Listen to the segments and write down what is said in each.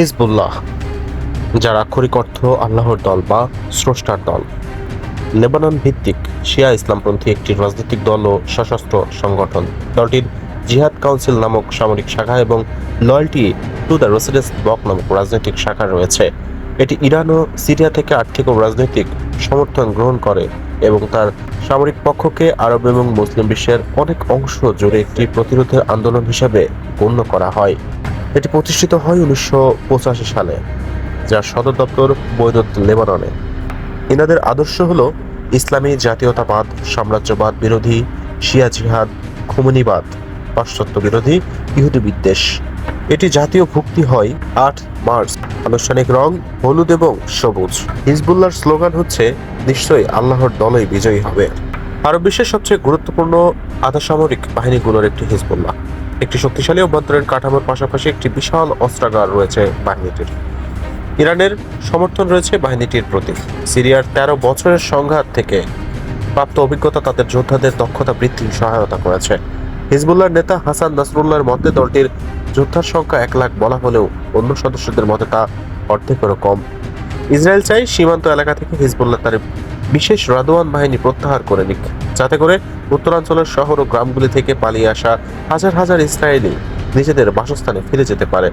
Hezbollah, যার আক্ষরিক অর্থ আল্লাহর দল বা স্রষ্টার দল। লেবানন ভিত্তিক শিয়া ইসলামপন্থী একটি রাজনৈতিক দল ও সশস্ত্র সংগঠন। দলটির জিহাদ কাউন্সিল নামক সামরিক শাখা এবং loyalty to the resistance bloc নামক রাজনৈতিক শাখা রয়েছে। এটি ইরান ও সিরিয়া থেকে আর্থিক ও রাজনৈতিক সমর্থন গ্রহণ করে এবং তার সামরিক পক্ষকে আরব এবং মুসলিম বিশ্বের অনেক অংশ জুড়ে একটি প্রতিরোধের আন্দোলন হিসাবে গণ্য করা হয়। এটি প্রতিষ্ঠিত হয় উনিশশো পঁচাশি সালে যার সদর দপ্তর বৈদত লেবাননে। এনাদের আদর্শ হল ইসলামী জাতীয়তাবাদ, সাম্রাজ্যবাদ বিরোধী, শিয়া জিহাদ, খুমনিবাদ, পাশ্চাত্য বিরোধী, ইহুদি বিদ্বেষ। এটি জাতীয় ভুক্তি হয় আট মার্চ, আনুষ্ঠানিক রং হলুদ এবং সবুজ। হিজবুল্লাহর স্লোগান হচ্ছে, নিশ্চয়ই আল্লাহর দলই বিজয়ী হবে। আরব বিশ্বের সবচেয়ে গুরুত্বপূর্ণ আধাসামরিক বাহিনীগুলোর একটি হিজবুল্লাহ। একটি শক্তিশালী অভ্যন্তরীণ কাঠামোর পাশাপাশি একটি বিশাল অস্ত্রাগার রয়েছে বাহিনীটির। ইরানের সমর্থন রয়েছে বাহিনীটির প্রতি। সিরিয়ার তেরো বছরের সংঘাত থেকে প্রাপ্ত অভিজ্ঞতা তাদের যোদ্ধাদের দক্ষতা বৃদ্ধির সহায়তা করেছে। হিজবুল্লাহর নেতা হাসান নাসরুল্লাহর মতে, দলটির যোদ্ধার সংখ্যা এক লাখ বলা হলেও অন্য সদস্যদের মতে তা অর্ধেকেরও কম। ইসরায়েল চাই সীমান্ত এলাকা থেকে হিজবুল্লাহ তার বিশেষ রাদোয়ান বাহিনী প্রত্যাহার করে নিক, যাতে করে উত্তরাঞ্চলের শহর ও গ্রামগুলি থেকে পালিয়ে আসা হাজার হাজার ইসরায়েলি নিজেদের বাসস্থানে ফিরে যেতে পারে।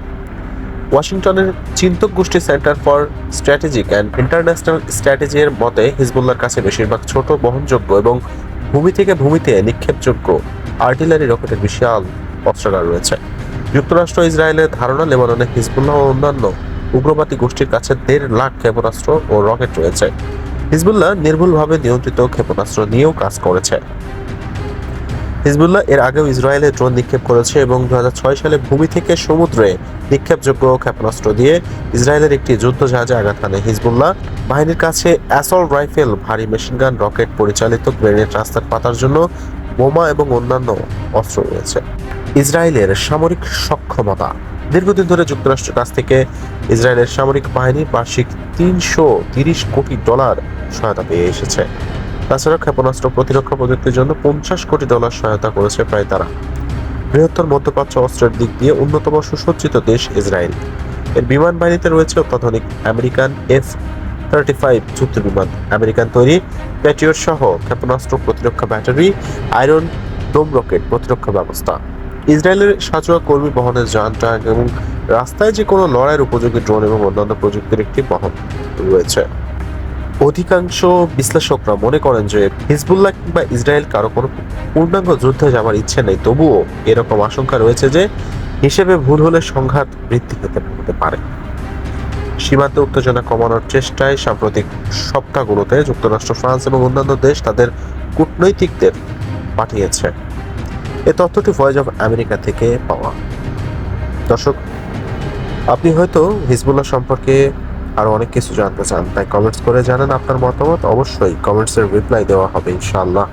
ওয়াশিংটনের চিন্তক গোষ্ঠী centre for strategic and international স্ট্র্যাটেজির মতে হিজবুল্লার কাছে বেশিরভাগ ছোট বহনযোগ্য এবং ভূমি থেকে ভূমিতে নিক্ষেপযোগ্য আর্টিলারি রকেটের বিশাল অস্ত্রাগার রয়েছে। যুক্তরাষ্ট্র, ইসরায়েলের ধারণা, লেবাননে হিজবুল্লাহ ও অন্যান্য উগ্রবাদী গোষ্ঠীর কাছে দেড় লাখ ক্ষেপণাস্ত্র ও রকেট রয়েছে। হিজবুল্লাহ নির্ভুলভাবে নিয়ন্ত্রিত ক্ষেপণাস্ত্র নিয়েও কাজ করেছে। হিজবুল্লাহ এর আগেও ইসরায়েলে ড্রোন নিক্ষেপ করেছে এবং দু সালে ভূমি থেকে সমুদ্রে নিক্ষেপযোগ্য ক্ষেপণাস্ত্র দিয়ে ইসরায়েলের একটি যুদ্ধ জাহাজে আঘাত হানে হিজবুল্লাহ। বাহিনীর কাছে অ্যাসল রাইফেল, ভারী মেশিনগান রকেট, পরিচালিত গ্রেনেড রাস্তার পাতার জন্য বোমা এবং অন্যান্য অস্ত্র রয়েছে। ইসরায়েলের সামরিক সক্ষমতা দীর্ঘদিন ধরে যুক্তরাষ্ট্রের কাছ থেকে ইসরায়েলের সামরিক বাহিনী বার্ষিক তিনশো তিরিশ কোটি ডলার সহায়তা পেয়ে এসেছে। তাছাড়া ক্ষেপণাস্ত্র প্রতিরক্ষা প্রযুক্তির জন্য পঞ্চাশ কোটি ডলার সহায়তা করেছে প্রায় তারা। বৃহত্তর মধ্যপ্রাচ্য অস্ত্রের দিক দিয়ে অন্যতম সুসজ্জিত দেশ ইসরায়েল। এর বিমান বাহিনীতে রয়েছে অত্যাধুনিক আমেরিকান এফ থার্টি ফাইভ যুদ্ধ বিমান আমেরিকান তৈরি প্যাট্রিয়ট সহ ক্ষেপণাস্ত্র প্রতিরক্ষা ব্যাটারি, আয়রন, ডোম রকেট প্রতিরক্ষা ব্যবস্থা। ইসরায়েলের সাজোয়া কর্মী বহনের যান ট্রাক এবং রাস্তায় যে কোনো লড়াইয়ের উপযোগী ড্রোন এবং অন্যান্য প্রযুক্তির একটি বহন রয়েছে। অধিকাংশ বিশ্লেষকরা মনে করেন যে হিজবুল্লাহ কিংবা ইসরায়েল কারও কোনো পূর্ণাঙ্গ যুদ্ধে যাওয়ার ইচ্ছে নেই, তবুও এরকম আশঙ্কা রয়েছে যে হিসেবে ভুল হলে সংঘাত বৃদ্ধি পেতে হতে পারে। সীমান্তে উত্তেজনা কমানোর চেষ্টায় সাম্প্রতিক সপ্তাহগুলোতে যুক্তরাষ্ট্র, ফ্রান্স এবং অন্যান্য দেশ তাদের কূটনৈতিকদের পাঠিয়েছে। এ তথ্যটি ভয়েস অফ আমেরিকা থেকে পাওয়া। দর্শক, আপনি হয়তো হিজবুল্লাহ সম্পর্কে আরও অনেক কিছু জানতে চান, তাই কমেন্টস করে জানান আপনার মতামত। অবশ্যই কমেন্টসের রিপ্লাই দেওয়া হবে, ইনশাআল্লাহ।